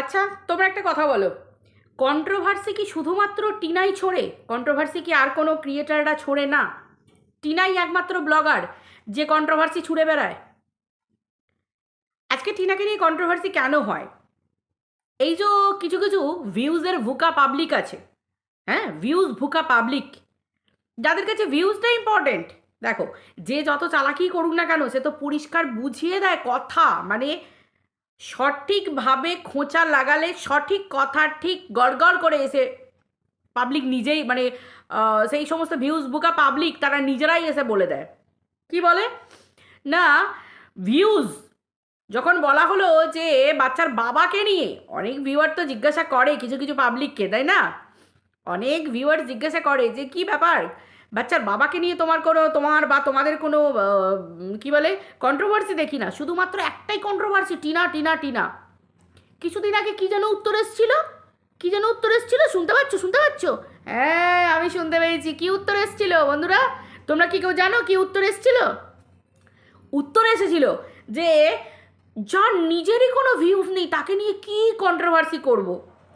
আচ্ছা তোমরা একটা কথা বলো। কন্ট্রোভার্সি কি শুধুমাত্র টিনাই ছোড়ে? কন্ট্রোভার্সি কি আর কোনো ক্রিয়েটাররা ছোড়ে না? টিনাই একমাত্র ব্লগার যে কন্ট্রোভার্সি ছুড়ে বেড়ায়। আজকে টিনাকে নিয়ে কন্ট্রোভার্সি কেন হয়? এই যে কিছু কিছু ভিউজের ভুকা পাবলিক আছে। হ্যাঁ ভিউজ ভুকা পাবলিক যাদের কাছে ভিউজটা ইম্পর্টেন্ট দেখো, যে যত চালাকি করুক না কেন, সে তো পরিষ্কার বুঝিয়ে দেয় কথা। মানে সঠিকভাবে খোঁচা লাগালে সঠিক কথা ঠিক গড়গড় করে এসে পাবলিক নিজেই মানে সেই সমস্ত ভিউজ বুকা পাবলিক তারা নিজেরাই এসে বলে দেয়। কি বলে? না ভিউজ যখন বলা হলো যে বাচ্চার বাবাকে নিয়ে, অনেক ভিউয়ার তো জিজ্ঞাসা করে, কিছু কিছু পাবলিককে তাই না? অনেক ভিউয়ার জিজ্ঞাসা করে যে, কি ব্যাপার? বাচ্চার বাবাকে নিয়ে তোমার কোনো, তোমার বা তোমাদের কোনো কি বলে কন্ট্রোভার্সি দেখি না। শুধুমাত্র একটাই কন্ট্রোভার্সি টিনা টিনা টিনা। কিছুদিন আগে কি যেন উত্তর এসেছিল? কি যেন উত্তর এসেছিল? শুনতে পাচ্ছ? শুনতে পাচ্ছ? হ্যাঁ আমি শুনতে পেয়েছি। কি উত্তর এসেছিল, বন্ধুরা? তোমরা কি কেউ জানো কি উত্তর এসেছিল? উত্তর এসেছিল যে, যার নিজেরই কোনো ভিউজ নেই, তাকে নিয়ে কি কন্ট্রোভার্সি করব।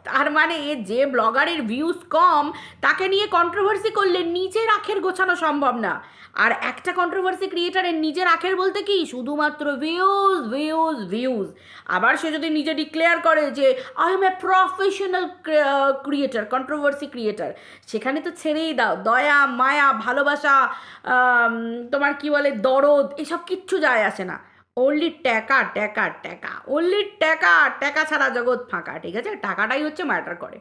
তার মানে যে ব্লগারের ভিউজ কম, তাকে নিয়ে কন্ট্রোভার্সি করলে নিজের আখের গোছানো সম্ভব না। আর একটা কন্ট্রোভার্সি ক্রিয়েটারের নিজের আখের বলতে কি? শুধুমাত্র ভিউজ ভিউজ ভিউজ আবার সে যদি নিজে ডিক্লেয়ার করে যে I am a professional creator controversy creator সেখানে তো ছেড়েই দাও। দয়া, মায়া, ভালোবাসা তোমার কি বলে, দরদ, এসব কিচ্ছু যায় আসে না। অনলি টাকা টাকা টাকা। অনলি টাকা টাকা ছাড়া জগৎ ফাঁকা, ঠিক আছে? টাকাটাই হচ্ছে ম্যাটার করে।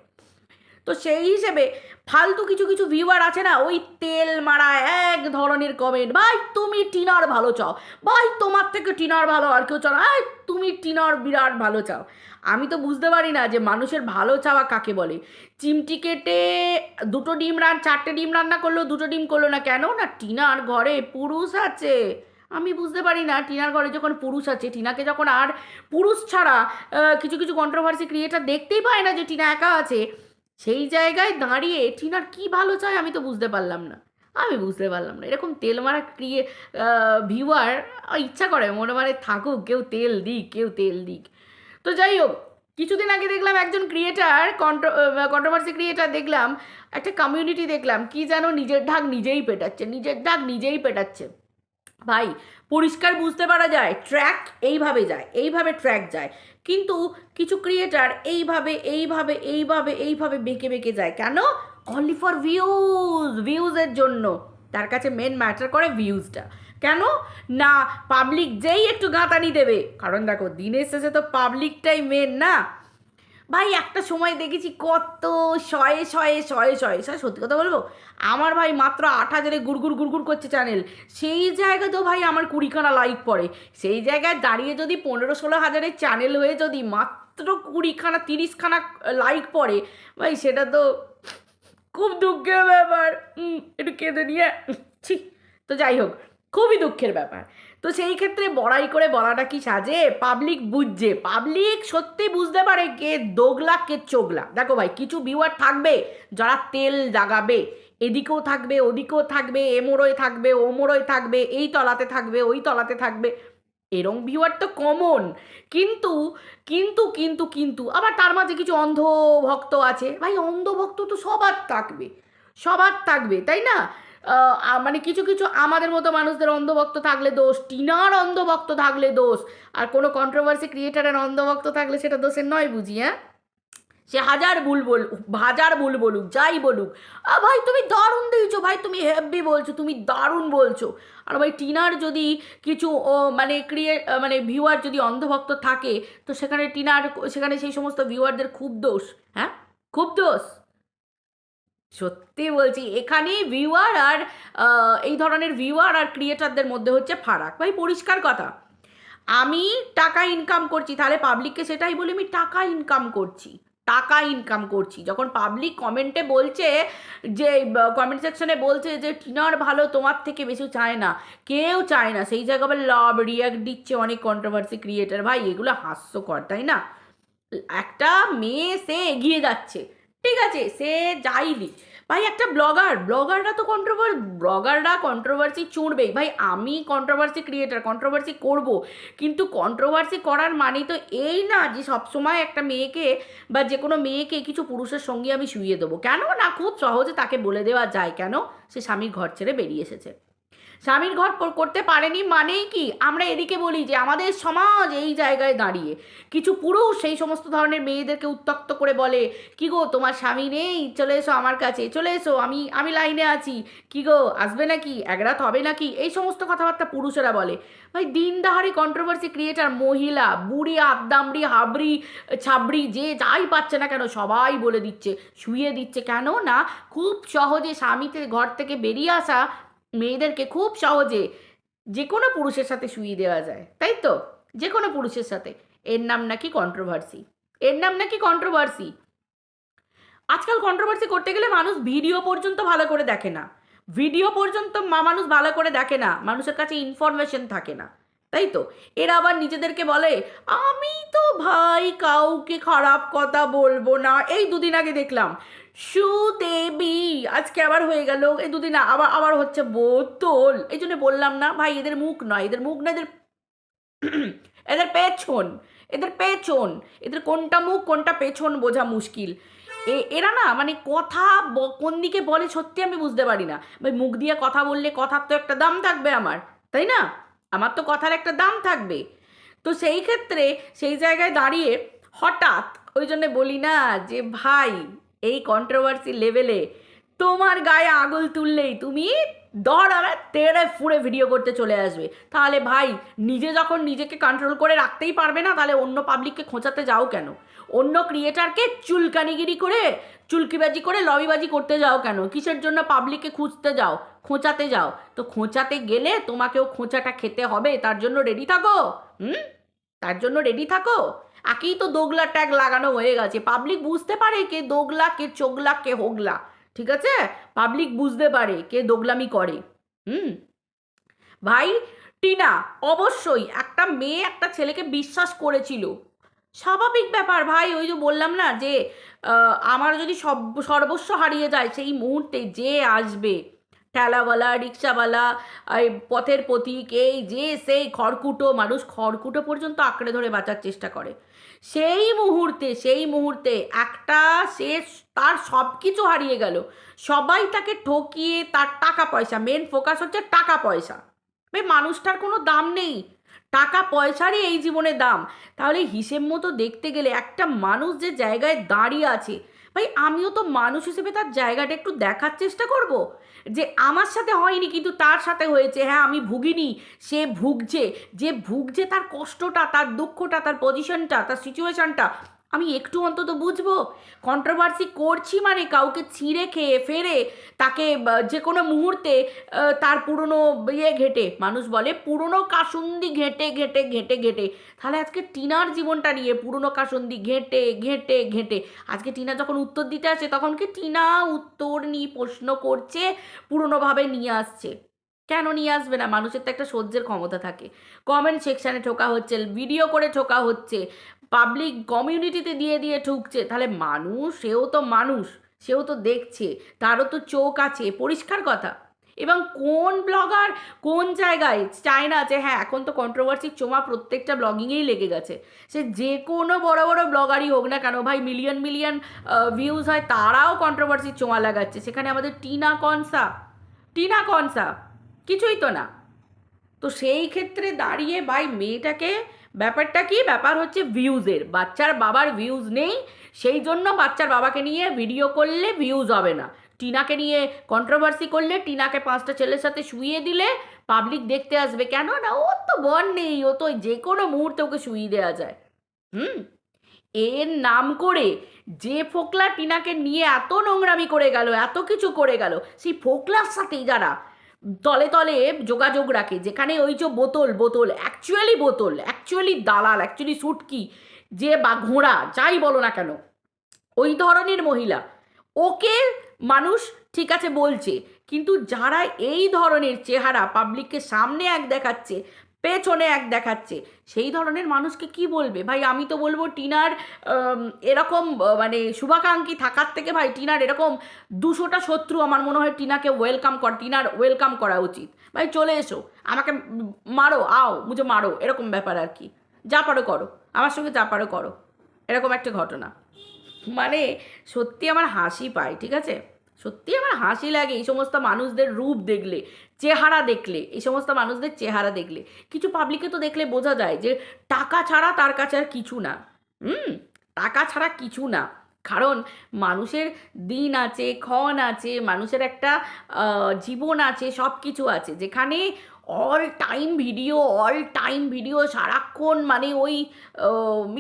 তো সেই হিসেবে ফালতু কিছু কিছু ভিউয়ার আছে না, ওই তেল মারা এক ধরনের কমেন্ট ভাই, তুমি টিনার ভালো চাও। ভাই, তোমার থেকে টিনার ভালো, আর কেউ চাও না। তুমি টিনার বিরাট ভালো চাও। আমি তো বুঝতে পারি না যে মানুষের ভালো চাওয়া কাকে বলে। চিমটি কেটে দুটো ডিম রান, চারটে ডিম রান্না করল, দুটো ডিম করল না কেন? না, টিনার ঘরে পুরুষ আছে। আমি বুঝতে পারি না, টিনার ঘরে যখন পুরুষ আছে, টিনাকে যখন আর পুরুষ ছাড়া কিছু কিছু কন্ট্রোভার্সি ক্রিয়েটার দেখতেই পায় না যে টিনা একা আছে, সেই জায়গায় দাঁড়িয়ে টিনার কি ভালো চায় আমি তো বুঝতে পারলাম না। আমি বুঝতে পারলাম না, এরকম তেল মারা ক্রিয়ে ভিউয়ার ইচ্ছা করে, মনে মানে থাকুক, কেউ তেল দিক, কেউ তেল দিক। তো যাই হোক, কিছুদিন আগে দেখলাম একজন ক্রিয়েটার কন্ট্রো কন্ট্রোভার্সি ক্রিয়েটার দেখলাম, একটা কমিউনিটি দেখলাম, কি যেন নিজের ঢাক নিজেই পেটাচ্ছে, নিজের ঢাক নিজেই পেটাচ্ছে। ভাই, পরিষ্কার বুঝতে পারা যায় ট্র্যাক এইভাবে যায়, এইভাবে ট্র্যাক যায়। কিন্তু কিছু ক্রিয়েটার এইভাবে এইভাবে এইভাবে এইভাবে বেঁকে বেঁকে যায়। কেন? অনলি ফর ভিউজ ভিউজের জন্য। তার কাছে মেন ম্যাটার করে ভিউজটা কেন? না পাবলিক যেই একটু গাঁতানি দেবে। কারণ দেখো, দিনের শেষে তো পাবলিকটাই মেন না। ভাই, একটা সময় দেখেছি কত শয়ে শয়ে শয়ে শয়ে শয়ে, সত্যি কথা বলব? আমার ভাই মাত্র আট হাজারে গুড়গুড় গুড়গুড় করছে চ্যানেল সেই জায়গাতেও ভাই আমার কুড়িখানা লাইক পড়ে। সেই জায়গায় দাঁড়িয়ে যদি পনেরো ষোলো হাজারের চ্যানেল হয়ে যদি মাত্র কুড়িখানা, তিরিশখানা লাইক পড়ে, ভাই সেটা তো খুব দুঃখের ব্যাপার। একটু কেঁদে নিয়ে, ছি। তো যাই হোক, খুবই দুঃখের ব্যাপার। তো সেই ক্ষেত্রে বড়াই করে বলাটা কি সাজে? পাবলিক বুঝছে। পাবলিক সত্যি বুঝতে পারে কে দোগলা, কে চোগলা। দেখো ভাই, কিছু ভিউয়ার থাকবে, যারা তেল জাগাবে। এদিকেও থাকবে, ওদিকেও থাকবে এমোড়োয় থাকবে ওমোড়োয় থাকবে, এই তলাতে থাকবে, ওই তলাতে থাকবে। এরম ভিউয়ার তো কমন কিন্তু কিন্তু কিন্তু কিন্তু, আবার তার মাঝে কিছু অন্ধ ভক্ত আছে। ভাই অন্ধ ভক্ত তো সবার থাকবে। সবার থাকবে, তাই না? মানে কিছু কিছু আমাদের মতো মানুষদের অন্ধভক্ত থাকলে দোষ, টিনার অন্ধভক্ত থাকলে দোষ, আর কোনো কন্ট্রোভার্সি ক্রিয়েটারের অন্ধভক্ত থাকলে সেটা দোষের নয় বুঝি হ্যাঁ? সে হাজার ভুল বল, হাজার ভুল বলুক, যাই বলুক। ভাই তুমি দারুণ দিয়েছ, ভাই তুমি হেভি বলছো, তুমি দারুণ বলছো। আর ভাই টিনার যদি কিছু মানে ক্রিয়ে মানে ভিউয়ার যদি অন্ধভক্ত থাকে, তো সেখানে টিনার, সেখানে সেই সমস্ত ভিউয়ারদের খুব দোষ হ্যাঁ? খুব দোষ। সত্যি বলছি, এখানে ভিউয়ার আর এই ধরনের ভিউয়ার আর ক্রিয়েটারদের মধ্যে হচ্ছে ফারাক। ভাই, পরিষ্কার কথা। আমি টাকা ইনকাম করছি, তাহলে পাবলিককে সেটাই বলি, আমি টাকা ইনকাম করছি, টাকা ইনকাম করছি। যখন পাবলিক কমেন্টে বলছে যে কমেন্ট সেকশনে বলছে যে, টিনার ভালো তোমার থেকে বেশি চায় না। কেউ চায় না। সেই জায়গায় আবার লাভ রিয়াক্ট দিচ্ছে অনেক কন্ট্রোভার্সি ক্রিয়েটার ভাই, এগুলো হাস্যকর, তাই না? একটা মেয়ে, সে এগিয়ে যাচ্ছে। ঠিক আছে, সে যাইলি ভাই, একটা ব্লগার, ব্লগাররা তো কন্ট্রোভার ব্লগাররা কন্ট্রোভার্সি চুড়বেই। ভাই, আমি কন্ট্রোভার্সি ক্রিয়েটার কন্ট্রোভার্সি করব। কিন্তু কন্ট্রোভার্সি করার মানে তো এই না যে, সবসময় একটা মেয়েকে বা যে কোনো মেয়েকে কিছু পুরুষের সঙ্গে আমি শুইয়ে দেবো। কেন? না, খুব সহজে তাকে বলে দেওয়া যায়। কেন? সে স্বামীর ঘর ছেড়ে বেরিয়ে এসেছে। স্বামীর ঘর করতে পারেনি মানেই কি? আমরা এদিকে বলি যে আমাদের সমাজ এই জায়গায় দাঁড়িয়ে। কিছু পুরুষ সেই সমস্ত ধরনের মেয়েদেরকে উত্তক্ত করে বলে, কি গো, তোমার স্বামী নেই? চলে এসো আমার কাছে, চলে এসো, আমি আমি লাইনে আছি। কি গো, আসবে নাকি? এক রাত হবে নাকি? এই সমস্ত কথাবার্তা পুরুষেরা বলে। ভাই দিন দাহারি কন্ট্রোভার্সি ক্রিয়েটার মহিলা, বুড়ি আদ্দামড়ি হাবড়ি, ছাবড়ি, যে যাই পাচ্ছে না কেন, সবাই বলে দিচ্ছে শুয়ে দিচ্ছে। কেন না খুব সহজে স্বামীতে ঘর থেকে বেরিয়ে আসা মেয়েদেরকে খুব সহজে যে কোনো পুরুষের সাথে শুয়ে দেওয়া যায়, তাই তো? যে কোনো পুরুষের সাথে। এর নাম নাকি কন্ট্রোভার্সি এর নাম নাকি কন্ট্রোভার্সি আজকাল কন্ট্রোভার্সি করতে গেলে মানুষ ভিডিও পর্যন্ত ভালো করে দেখে না। ভিডিও পর্যন্ত মা মানুষ ভালো করে দেখে না। মানুষের কাছে ইনফরমেশন থাকে না। তাই তো? এরা আবার নিজেদেরকে বলে, আমি তো ভাই কাউকে খারাপ কথা বলব না। এই দুদিন আগে দেখলাম সুদেবী, আজকে আবার হয়ে গেল। এই দুদিন আবার আবার হচ্ছে বোতল। এই জন্য বললাম না, ভাই, এদের মুখ নয়, এদের মুখ না, এদের এদের পেছন এদের পেছন, এদের কোনটা মুখ, কোনটা পেছন বোঝা মুশকিল। এ, এরা না মানে কথা কোন দিকে বলে সত্যি আমি বুঝতে পারি না। ভাই, মুখ দিয়ে কথা বললে কথার তো একটা দাম থাকবে আমার, তাই না? আমার তো কথার একটা দাম থাকবে। তো সেই ক্ষেত্রে সেই জায়গায় দাঁড়িয়ে হঠাৎ, ওই জন্য বলি না যে, ভাই এই কন্ট্রোভার্সি লেভেলে তোমার গায়ে আঙুল তুললেই তুমি দর আর তেড়ে ফুড়ে ভিডিও করতে চলে আসবে। তাহলে ভাই, নিজে যখন নিজেকে কন্ট্রোল করে রাখতেই পারবে না, তাহলে অন্য পাবলিককে খোঁচাতে যাও কেন? অন্য ক্রিয়েটারকে চুলকানিগিরি করে, চুলকিবাজি করে লবিবাজি করতে যাও কেন? কিসের জন্য পাবলিককে খুঁজতে যাও? খোঁচাতে যাও। তো খোঁচাতে গেলে তোমাকেও খোঁচাটা খেতে হবে, তার জন্য রেডি থাকো। হুম? তার জন্য রেডি থাকো। একেই তো দোগলা ট্যাগ লাগানো হয়ে গেছে। পাবলিক বুঝতে পারে কে দোগলা, কে চোগলা, কে হোগলা, ঠিক আছে? পাবলিক বুঝতে পারে কে দোগলামি করে। হুম? ভাই, টিনা, অবশ্যই একটা মেয়ে একটা ছেলেকে বিশ্বাস করেছিল। স্বাভাবিক ব্যাপার ভাই, ওই যে বললাম না যে আমার যদি সব, সর্বস্ব হারিয়ে যায়, সেই মুহূর্তে যে আসবে। ঠেলাওয়ালা, রিক্সাওয়ালা পথের পথিক এই যে, সেই খড়কুটো, মানুষ খড়কুটো পর্যন্ত আঁকড়ে ধরে বাঁচার চেষ্টা করে। সেই মুহূর্তে সেই মুহূর্তে একটা সে তার সব কিছু হারিয়ে গেল। সবাই তাকে ঠকিয়ে তার টাকা পয়সা মেন ফোকাস হচ্ছে টাকা পয়সা। ভাই, মানুষটার কোনো দাম নেই। টাকা পয়সারই এই জীবনে দাম। তাহলে হিসেব মতো দেখতে গেলে একটা মানুষ যে জায়গায় দাঁড়িয়ে আছে ভাই, আমিও তো মানুষ হিসেবে তার জায়গাটা একটু দেখার চেষ্টা করব। যে আমার সাথে হয়নি, কিন্তু তার সাথে হয়েছে। হ্যাঁ আমি ভুগিনি, সে ভুগছে। যে ভুগছে তার কষ্টটা, তার দুঃখটা, তার পজিশনটা তার সিচুয়েশনটা আমি একটু অন্তত বুঝব? কন্ট্রোভার্সি করছি মানে কাউকে ছিঁড়ে খেয়ে ফেরে, তাকে যে কোনো মুহূর্তে তার পুরনো ইয়ে ঘেটে, মানুষ বলে পুরনো কাসুন্দি ঘেটে ঘেটে ঘেটে ঘেটে। তাহলে আজকে টিনার জীবনটা নিয়ে পুরনো কাসুন্দি ঘেটে ঘেটে ঘেটে, আজকে টিনা যখন উত্তর দিতে আসে, তখন কি টিনা উত্তর নিয়ে প্রশ্ন করছে, পুরনোভাবে নিয়ে আসছে? কেন নিয়ে আসবে না? মানুষের তো একটা সহ্যের ক্ষমতা থাকে। কমেন্ট সেকশানে ঠোকা হচ্ছে ভিডিও করে ঠোকা হচ্ছে। পাবলিক কমিউনিটিতে দিয়ে দিয়ে ঠুকছে। তাহলে মানুষ, সেও তো মানুষ, সেও তো দেখছে, তারও তো চোখ আছে পরিষ্কার কথা। এবং কোন ব্লগার কোন জায়গায় চায় না যে হ্যাঁ এখন তো কন্ট্রোভার্সির চোমা প্রত্যেকটা ব্লগিংয়েই লেগে গেছে। সে যে কোনো বড় বড় ব্লগারই হোক না কেন, ভাই মিলিয়ন মিলিয়ন ভিউজ হয়, তারাও কন্ট্রোভার্সির চোমা লাগাচ্ছে। সেখানে আমাদের টিনা কনসা। টিনা কনসা, কিছুই তো না। তো সেই ক্ষেত্রে দাঁড়িয়ে ভাই, মেয়েটাকে ব্যাপারটা কি? ব্যাপার হচ্ছে ভিউজের বাচ্চার বাবার ভিউজ নেই, সেই জন্য বাচ্চার বাবাকে নিয়ে ভিডিও করলে ভিউজ হবে না। টিনাকে নিয়ে কন্ট্রোভার্সি করলে, টিনাকে পাঁচটা ছেলের সাথে শুইয়ে দিলে পাবলিক দেখতে আসবে। কেন না ও তো বর নেই, ও তো যে কোনো মুহূর্তে ওকে শুইয়ে দেওয়া যায়। হুম? এর নাম করে যে ফোকলা টিনাকে নিয়ে এত নোংরামি করে গেল, এত কিছু করে গেল, সেই ফোকলার সাথেই যারা তলে তলে যোগাযোগ রাখে। যেখানে ওই যে বোতল বোতল অ্যাকচুয়ালি বোতল অ্যাকচুয়ালি দালাল অ্যাকচুয়ালি সুটকি, যে বা ঘোড়া, যাই বলো না কেন, ওই ধরনের মহিলা, ওকে মানুষ ঠিক আছে বলছে, কিন্তু যারা এই ধরনের চেহারা পাবলিককে সামনে এক দেখাচ্ছে পেছনে এক দেখাচ্ছে। সেই ধরনের মানুষকে কি বলবে? ভাই, আমি তো বলব টিনার এরকম মানে শুভাকাঙ্ক্ষী থাকার থেকে ভাই, টিনার এরকম দুশোটা শত্রু আমার মনে হয় টিনাকে ওয়েলকাম কর, টিনার ওয়েলকাম করা উচিত। ভাই, চলে এসো। আমাকে মারো, আও মুঝে মারো, এরকম ব্যাপার আর কি। যা পারো করো, আমার সঙ্গে যা পারো করো। এরকম একটা ঘটনা। মানে সত্যি আমার হাসি পায়, ঠিক আছে? সত্যি আমার হাসি লাগে এই সমস্ত মানুষদের রূপ দেখলে, চেহারা দেখলে, এই সমস্ত মানুষদের চেহারা দেখলে। কিছু পাবলিকে তো দেখলে বোঝা যায় যে টাকা ছাড়া তার কাছে আর কিছু না। হুম, টাকা ছাড়া কিছু না। কারণ মানুষের দিন আছে, ক্ষণ আছে, মানুষের একটা জীবন আছে সব কিছু আছে। যেখানে all time video all time video সারাক্ষণ মানে ওই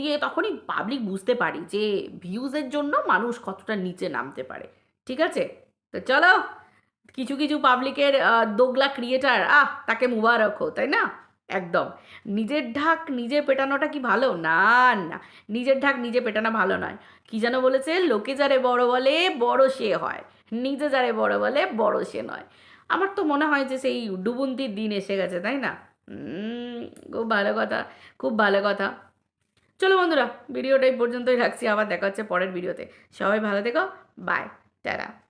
ইয়ে তখনই পাবলিক বুঝতে পারি যে ভিউজের জন্য মানুষ কতটা নিচে নামতে পারে। ঠিক আছে? তো চলো, কিছু কিছু পাবলিকের দোগলা ক্রিয়েটার, আহ, তাকে মুবারক হো তাই না? একদম। নিজের ঢাক নিজে পেটানোটা কি ভালো? না না। নিজের ঢাক নিজে পেটানো ভালো নয়। কি যেন বলেছে? লোকে যারে বড় বলে, বড় সে হয়। নিজে যারে বড় বলে, বড় সে নয়। আমার তো মনে হয় যে সেই ডুবন্তির দিন এসে গেছে, তাই না? খুব ভালো কথা, খুব ভালো কথা। চলো বন্ধুরা, ভিডিওটা এই পর্যন্তই রাখছি। আবার দেখা হচ্ছে পরের ভিডিওতে। সবাই ভালো থেকো। Bye setup.